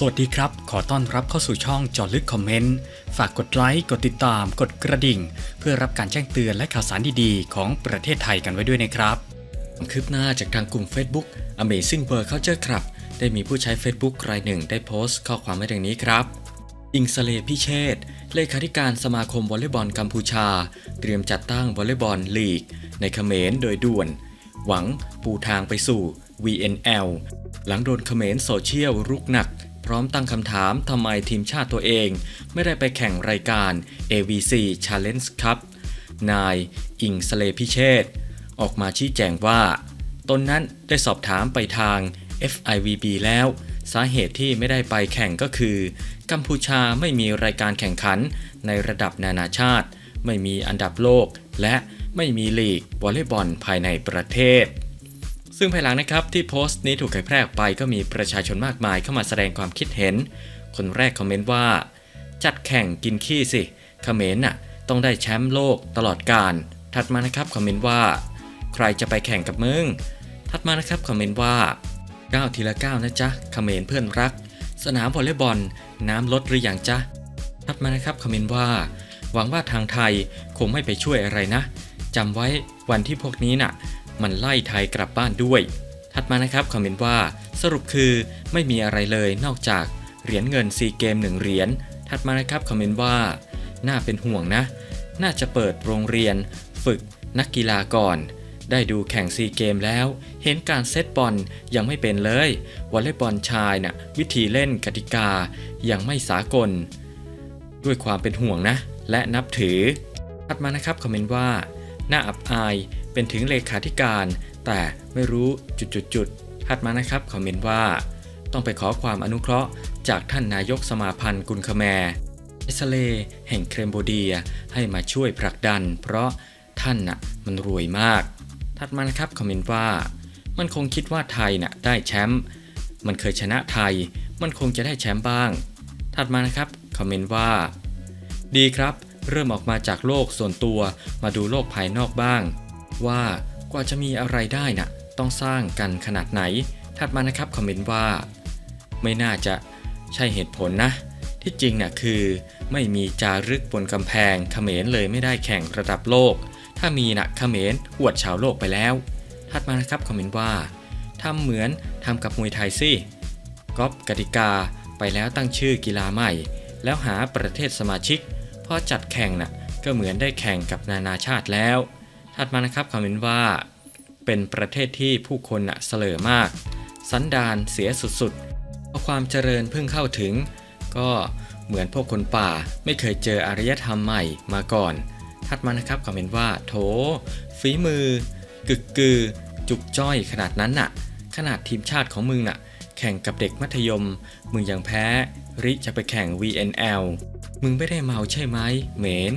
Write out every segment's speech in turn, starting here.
สวัสดีครับ ขอต้อนรับเข้าสู่ช่องจอลึกคอมเมนต์ ฝากกดไลค์ กดติดตาม กดกระดิ่ง เพื่อรับการแจ้งเตือนและข่าวสารดีๆ ของประเทศไทยกันไว้ด้วยนะครับความคืบหน้าจากทางกลุ่ม Facebook Amazing World Culture ครับได้มีผู้ใช้ Facebook รายหนึ่งได้โพสต์ข้อความไว้ดังนี้ครับ อิงสเลพิเชษเลขาธิการสมาคมวอลเลย์บอลกัมพูชา เตรียมจัดตั้งวอลเลย์บอลลีก ในเขมรโดยด่วน หวังปูทางไปสู่ VNL หลังโดนเขมรโซเชียลรุกหนัก พร้อมตั้งคำถามทำไมทีมชาติตัวเอง ไม่ได้ไปแข่งรายการ AVC Challenge Cup นายอิงสเลพิเชษออกมาชี้แจงว่า ตนนั้นได้สอบถามไปทาง FIVB แล้ว สาเหตุที่ไม่ได้ไปแข่งก็คือ กัมพูชาไม่มีรายการแข่งขันในระดับนานาชาติ ไม่มีอันดับโลก และไม่มีลีกวอลเลย์บอลภายในประเทศ ซึ่งภายหลังนะครับที่โพสต์นี้ถูกเผยแพร่ออกไปก็มีประชาชนมากมายเข้ามาแสดงความคิดเห็น คนแรกคอมเมนต์ว่า จัดแข่งกินขี้สิเขมรน่ะต้องได้แชมป์โลกตลอดกาลถัดมานะครับคอมเมนต์ว่า ใครจะไปแข่งกับมึง ถัดมานะครับคอมเมนต์ว่าก้าวทีละก้าวนะจ๊ะเขมรเพื่อนรัก สนามวอลเลย์บอล น้ำลดหรืออยังจ๊ะ ถัดมานะครับคอมเมนต์ว่า หวังว่าทางไทยคงไม่ไปช่วยอะไรนะจำไว้วันที่พวกนี้น่ะ มันไล่ไทยกลับบ้านด้วย ถัดมานะครับคอมเมนต์ว่าสรุปคือไม่มีอะไรเลยนอกจากเหรียญเงินซีเกมหนึ่งเหรียญถัดมานะครับคอมเมนต์ว่า น่าเป็นห่วงนะ น่าจะเปิดโรงเรียน ฝึกนักกีฬาก่อน ได้ดูแข่งซีเกมแล้ว เห็นการเซตบอลยังไม่เป็นเลยวอลเลย์บอลชายน่ะวิธีเล่นกติกายังไม่สากล ด้วยความเป็นห่วงนะ และนับถือถัดมานะครับคอมเมนต์ว่า น่าอับอาย เป็นถึงเลขาธิการ แต่ไม่รู้จุดๆๆถัดมานะครับคอมเมนต์ว่า ต้องไปขอความอนุเคราะห์ จากท่านนายกสมาพันธ์กุลคแมร์อิสเลแห่งเครมโบเดียให้มาช่วยผลักดัน เพราะท่านน่ะมันรวยมาก ถัดมานะครับคอมเมนต์ว่า มันคงคิดว่าไทยน่ะได้แชมป์มันเคยชนะไทย มันคงจะได้แชมป์บ้าง ถัดมานะครับคอมเมนต์ว่า ดีครับ เริ่มออกมาจากโลกส่วนตัวมาดูโลกภายนอกบ้าง ว่ากว่าจะมีอะไรได้น่ะต้องสร้างกันขนาดไหน ถัดมานะครับคอมเมนต์ว่า ไม่น่าจะใช่เหตุผลนะ ที่จริงน่ะคือไม่มีจารึกบนกำแพงเขมรเลยไม่ได้แข่งระดับโลก ถ้ามีน่ะเขมรอวดชาวโลกไปแล้ว ถัดมานะครับคอมเมนต์ว่าทำเหมือนทำกับมวยไทยสิก๊อปกติกาไปแล้วตั้งชื่อกีฬาใหม่ แล้วหาประเทศสมาชิกพอจัดแข่งน่ะก็เหมือนได้แข่งกับนานาชาติแล้ว ถัดมานะครับคอมเมนต์ว่า เป็นประเทศที่ผู้คนน่ะเสลอมาก สันดานเสียสุดๆพอความเจริญเพิ่งเข้าถึง ก็เหมือนพวกคนป่าไม่เคยเจออารยธรรมใหม่มาก่อน ถัดมานะครับคอมเมนต์ว่า โถ ฝีมือ กึกกือ จุกจ้อยขนาดนั้นน่ะ ขนาดทีมชาติของมึงน่ะ แข่งกับเด็กมัธยม มึงยังแพ้ ริจะไปแข่ง VNL มึงไม่ได้เมาใช่ไหมเหมน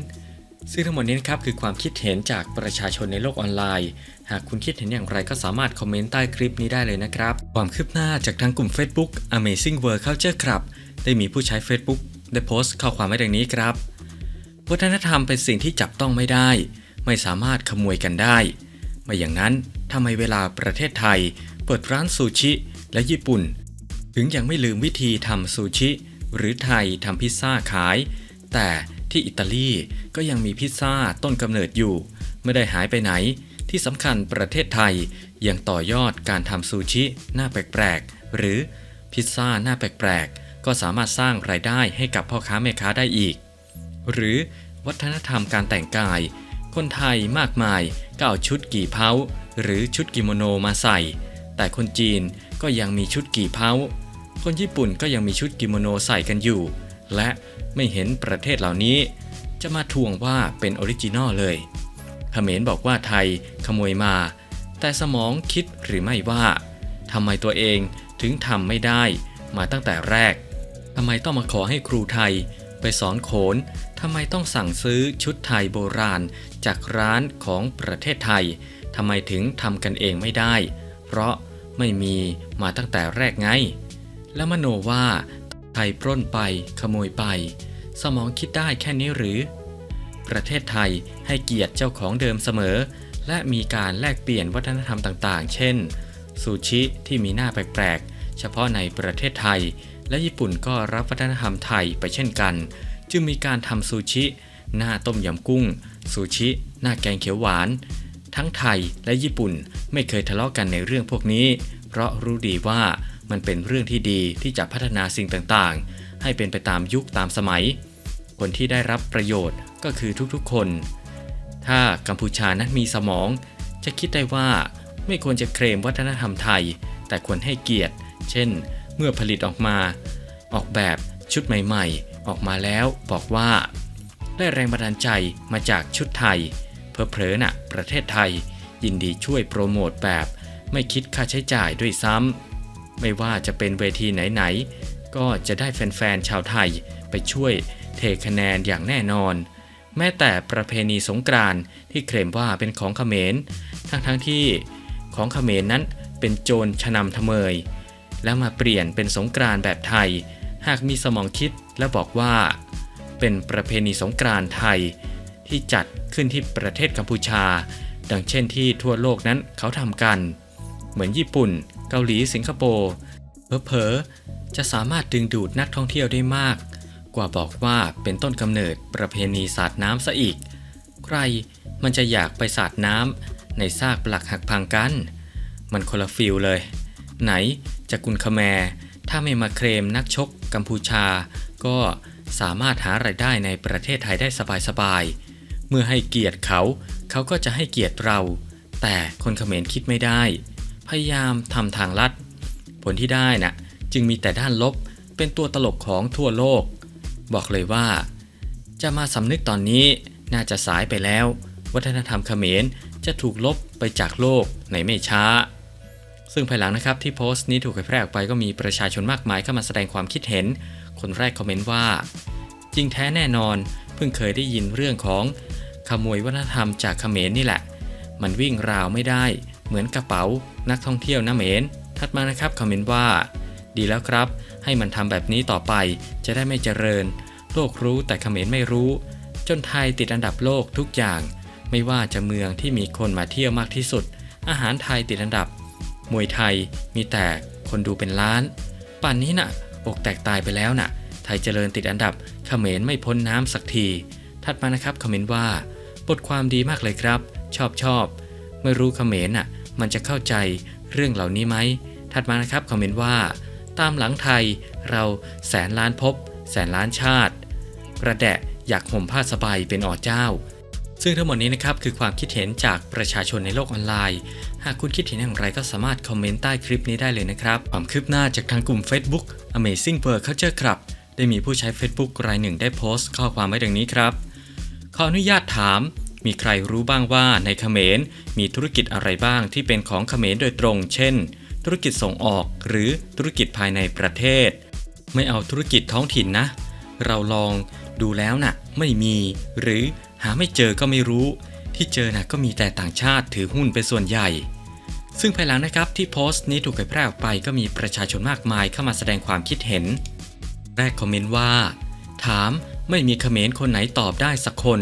ซึ่งทั้งหมดนี้นะครับคือความคิดเห็นจากประชาชนในโลกออนไลน์ หากคุณคิดเห็นอย่างไรก็สามารถคอมเมนต์ใต้คลิปนี้ได้เลยนะครับ ความคืบหน้าจากทางกลุ่ม Facebook Amazing World Culture Club ได้มีผู้ใช้ Facebook ได้โพสต์ข้อความไว้ดังนี้ครับ วัฒนธรรมเป็นสิ่งที่จับต้องไม่ได้ ไม่สามารถขโมยกันได้ ไม่อย่างนั้นทำไมเวลาประเทศไทย เปิดร้านซูชิ และญี่ปุ่น ถึงยังไม่ลืมวิธีทำซูชิ หรือไทยทำพิซซ่าขาย แต่ ที่อิตาลีก็ยังมีพิซซ่าต้นกำเนิดอยู่ ไม่ได้หายไปไหน ที่สำคัญประเทศไทยยังต่อยอดการทำซูชิหน้าแปลกๆ หรือพิซซ่าหน้าแปลกๆ ก็สามารถสร้างรายได้ให้กับพ่อค้าแม่ค้าได้อีก หรือวัฒนธรรมการแต่งกาย คนไทยมากมายก็เอาชุดกี่เพาหรือชุดกิโมโนมาใส่ แต่คนจีนก็ยังมีชุดกี่เพาคนญี่ปุ่นก็ยังมีชุดกิโมโนใส่กันอยู่ และไม่เห็นประเทศเหล่านี้ จะมาทวงว่าเป็นออริจินอลเลยเขมรบอกว่าไทยขโมยมา แต่สมองคิดหรือไม่ว่าทำไมตัวเองถึงทำไม่ได้มาตั้งแต่แรกทำไมต้องมาขอให้ครูไทยไปสอนโขนทำไมต้องสั่งซื้อชุดไทยโบราณ จากร้านของประเทศไทยทำไมถึงทำกันเองไม่ได้ เพราะไม่มีมาตั้งแต่แรกไง แล้วมโนว่า ไทยปล้นไปขโมยไป สมองคิดได้แค่นี้หรือ ประเทศไทยให้เกียรติเจ้าของเดิมเสมอ และมีการแลกเปลี่ยนวัฒนธรรมต่างๆ เช่น ซูชิที่มีหน้าแปลกๆ เฉพาะในประเทศไทย และญี่ปุ่นก็รับวัฒนธรรมไทยไปเช่นกัน จึงมีการทำซูชิ หน้าต้มยำกุ้ง ซูชิ หน้าแกงเขียวหวาน ทั้งไทยและญี่ปุ่นไม่เคยทะเลาะกันในเรื่องพวกนี้ เพราะรู้ดีว่า มันเป็นเรื่องที่ดีที่จะพัฒนาสิ่งต่างๆ ให้เป็นไปตามยุคตามสมัย คนที่ได้รับประโยชน์ก็คือทุกๆคน ถ้ากัมพูชานั้นมีสมอง จะคิดได้ว่าไม่ควรจะเคลมวัฒนธรรมไทย แต่ควรให้เกียรติ เช่น เมื่อผลิตออกมา ออกแบบชุดใหม่ๆ ออกมาแล้วบอกว่า ได้แรงบันดาลใจมาจากชุดไทย เพลอๆน่ะประเทศไทย ยินดีช่วยโปรโมทแบบ ไม่คิดค่าใช้จ่ายด้วยซ้ำ ไม่ว่าจะเป็นเวทีไหนๆ ก็จะได้แฟนๆ ชาวไทยไปช่วยเทคะแนนอย่างแน่นอน แม้แต่ประเพณีสงกรานต์ที่เคลมว่าเป็นของเขมร ทั้งๆที่ของเขมรนั้นเป็นโจรชนำทะเมย แล้วมาเปลี่ยนเป็นสงกรานต์แบบไทย หากมีสมองคิดและบอกว่า เป็นประเพณีสงกรานต์ไทย ที่จัดขึ้นที่ประเทศกัมพูชา ดังเช่นที่ทั่วโลกนั้นเขาทำกัน เหมือนญี่ปุ่น เกาหลีสิงคโปร์เผลอๆจะสามารถดึงดูดนักท่องเที่ยวได้มาก กว่าบอกว่าเป็นต้นกำเนิดประเพณีสาดน้ำซะอีก ใครมันจะอยากไปสาดน้ำในซากปลักหักพังกัน มันคนละฟิลเลย ไหนจะกุลคแมร์ถ้าไม่มาเคลมนักชกกัมพูชา ก็สามารถหารายได้ในประเทศไทยได้สบายๆ เมื่อให้เกียรติเขา เขาก็จะให้เกียรติเรา แต่คนเขมรคิดไม่ได้ พยายามทำทางลัด ผลที่ได้น่ะจึงมีแต่ด้านลบเป็นตัวตลกของทั่วโลก บอกเลยว่า จะมาสำนึกตอนนี้น่าจะสายไปแล้ว วัฒนธรรมเขมรจะถูกลบไปจากโลกในไม่ช้า ซึ่งภายหลังนะครับที่โพสต์นี้ถูกเผยแพร่ออกไปก็มีประชาชนมากมายเข้ามาแสดงความคิดเห็น คนแรกคอมเมนต์ว่า จริงแท้แน่นอนเพิ่งเคยได้ยินเรื่องของขโมยวัฒนธรรมจากเขมรนี่แหละ มันวิ่งราวไม่ได้ เหมือนกระเป๋า นักท่องเที่ยวนะเหมน ถัดมานะครับคอมเมนต์ว่า ดีแล้วครับ ให้มันทำแบบนี้ต่อไป จะได้ไม่เจริญ โลกรู้แต่เขมรไม่รู้ จนไทยติดอันดับโลกทุกอย่าง ไม่ว่าจะเมืองที่มีคนมาเที่ยวมากที่สุด อาหารไทยติดอันดับ มวยไทยมีแต่คนดูเป็นล้าน ป่านนี้น่ะ อกแตกตายไปแล้วน่ะ ไทยเจริญติดอันดับ เขมรไม่พ้นน้ำสักที ถัดมานะครับคอมเมนต์ว่า บทความดีมากเลยครับ ชอบชอบไม่รู้เขมรน่ะ มันจะเข้าใจเรื่องเหล่านี้ไหม ถัดมานะครับคอมเมนต์ว่า ตามหลังไทยเราแสนล้านภพแสนล้านชาติ กระแดะอยากห่มผ้าสบายเป็นอ๋อเจ้า ซึ่งทั้งหมดนี้นะครับคือความคิดเห็นจากประชาชนในโลกออนไลน์ หากคุณคิดเห็นอย่างไรก็สามารถคอมเมนต์ใต้คลิปนี้ได้เลยนะครับ ความคืบหน้าจากทางกลุ่ม Facebook Amazing World Culture Club ได้มีผู้ใช้ Facebook รายหนึ่งได้โพสต์ข้อความไว้ดังนี้ครับ ขออนุญาตถาม มีใครรู้บ้างว่าในเขมรมีธุรกิจอะไรบ้างที่เป็นของเขมรโดยตรง เช่น ธุรกิจส่งออกหรือธุรกิจภายในประเทศ ไม่เอาธุรกิจท้องถิ่นนะ เราลองดูแล้วน่ะไม่มี หรือหาไม่เจอก็ไม่รู้ ที่เจอน่ะก็มีแต่ต่างชาติถือหุ้นเป็นส่วนใหญ่ ซึ่งภายหลังนะครับที่โพสต์นี้ถูกเผยแพร่ออกไปก็มีประชาชนมากมายเข้ามาแสดงความคิดเห็น แรกคอมเมนต์ว่า ถามไม่มีเขมรคนไหนตอบได้สักคน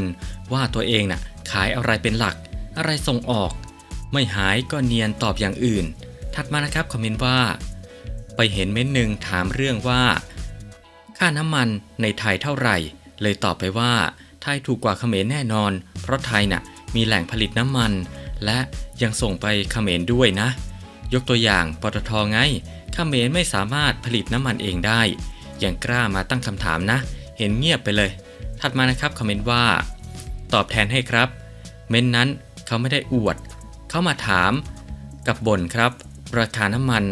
ว่าตัวเองน่ะ ขายอะไรเป็นหลัก อะไรส่งออก ไม่หายก็เนียนตอบอย่างอื่น ถัดมานะครับคอมเมนต์ว่า ไปเห็นเม้นต์หนึ่งถามเรื่องว่า ค่าน้ำมันในไทยเท่าไหร่ เลยตอบไปว่า ไทยถูกกว่าเขมรแน่นอน เพราะไทยน่ะมีแหล่งผลิตน้ำมัน และยังส่งไปเขมรด้วยนะ ยกตัวอย่างปตทไงเขมรไม่สามารถผลิตน้ำมันเองได้ยังกล้ามาตั้งคำถามนะ เห็นเงียบไปเลย ถัดมานะครับคอมเมนต์ว่า ตอบแทนให้ครับ เม้นนั้นเขาไม่ได้อวด เขามาถาม กับบ่นครับ ราคาน้ำมัน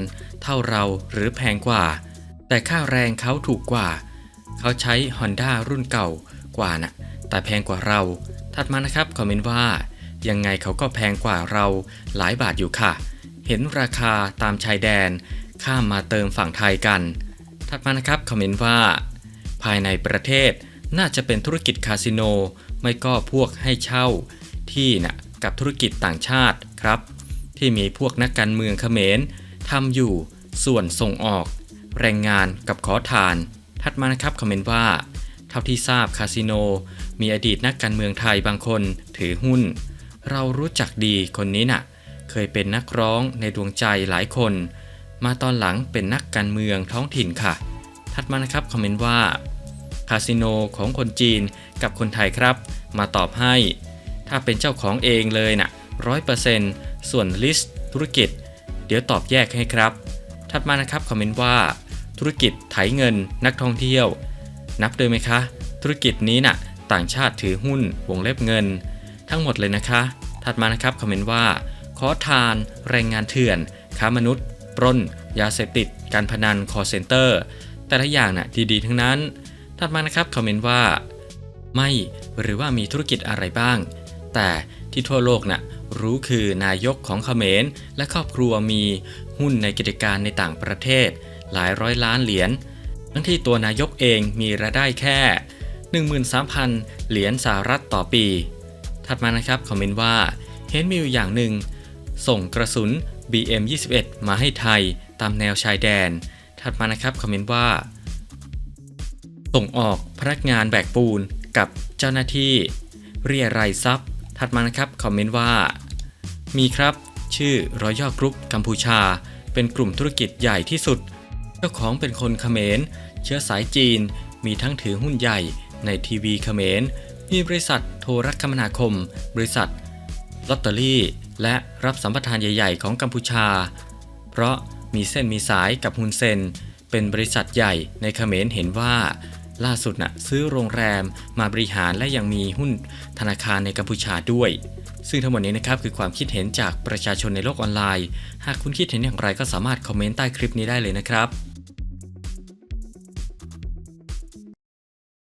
เท่าเราหรือแพงกว่า แต่ค่าแรงเขาถูกกว่า เขาใช้ Honda รุ่นเก่ากว่านะ่ะแต่แพงกว่าเรา ถัดมานะครับคอมเมนต์ว่า ยังไงเขาก็แพงกว่าเราหลายบาทอยู่ค่ะ เห็นราคาตามชายแดน ข้ามมาเติมฝั่งไทยกัน ถัดมานะครับคอมเมนต์ว่า ภายในประเทศน่าจะเป็นธุรกิจคาสิโน ไม่ก็พวกให้เช่าที่นะ่ะกับธุรกิจต่างชาติครับ ที่มีพวกนักการเมืองเขมรทำอยู่ส่วนส่งออก แรงงานกับขอทานถัดมานะครับคอมเมนต์ว่า เท่าที่ทราบคาสิโน มีอดีตนักการเมืองไทยบางคนถือหุ้น เรารู้จักดีคนนี้น่ะ เคยเป็นนักร้องในดวงใจหลายคน มาตอนหลังเป็นนักการเมืองท้องถิ่นค่ะถัดมานะครับคอมเมนต์ว่า คาสิโนของคนจีนกับคนไทยครับ มาตอบให้ ถ้าเป็นเจ้าของเองเลยนะ่ะร้อยเปอร์เซ็นต์ส่วนลิสต์ธุรกิจ เดี๋ยวตอบแยกให้ครับ ถัดมานะครับคอมเมนต์ว่า ธุรกิจไถเงินนักท่องเที่ยว นับด้วยไหมคะ ธุรกิจนี้น่ะต่างชาติถือหุ้นวงเล็บเงิน ทั้งหมดเลยนะคะ ถัดมานะครับคอมเมนต์ว่า ขอทาน แรงงานเถื่อน ค้ามนุษย์ ปล้น ยาเสพติด การพนันคอเซ็นเตอร์ แต่ละอย่างน่ะดีๆ ทั้งนั้น ถัดมานะครับคอมเมนต์ว่า ไม่หรือว่ามีธุรกิจอะไรบ้าง แต่ที่ทั่วโลกน่ะรู้คือนายกของเขมร และครอบครัวมีหุ้นในกิจการในต่างประเทศ หลายร้อยล้านเหรียญทั้งที่ตัวนายกเองมีรายได้แค่ 13,000 เหรียญสหรัฐต่อปี ถัดมานะครับคอมเมนต์ว่าเห็นมีอยู่อย่างหนึ่ง ส่งกระสุน BM21 มาให้ไทยตามแนวชายแดน ถัดมานะครับคอมเมนต์ว่า ส่งออกพนักงานแบกปูนกับเจ้าหน้าที่ เรียรายทรัพย์ ถัดมานะครับคอมเมนต์ว่า มีครับ ชื่อรอยัลกรุ๊ปกัมพูชา เป็นกลุ่มธุรกิจใหญ่ที่สุด เจ้าของเป็นคนเขมร เชื้อสายจีน มีทั้งถือหุ้นใหญ่ในทีวีเขมร มีบริษัทโทรคมนาคม บริษัทลอตเตอรี่ และรับสัมปทานใหญ่ ๆ ของกัมพูชา เพราะมีเส้นมีสายกับฮุนเซน เป็นบริษัทใหญ่ในเขมรเห็นว่า ล่าสุดน่ะซื้อโรงแรมมาบริหารและยังมีหุ้นธนาคารในกัมพูชาด้วย ซึ่งทั้งหมดนี้นะครับคือความคิดเห็นจากประชาชนในโลกออนไลน์ หากคุณคิดเห็นอย่างไรก็สามารถคอมเมนต์ใต้คลิปนี้ได้เลยนะครับ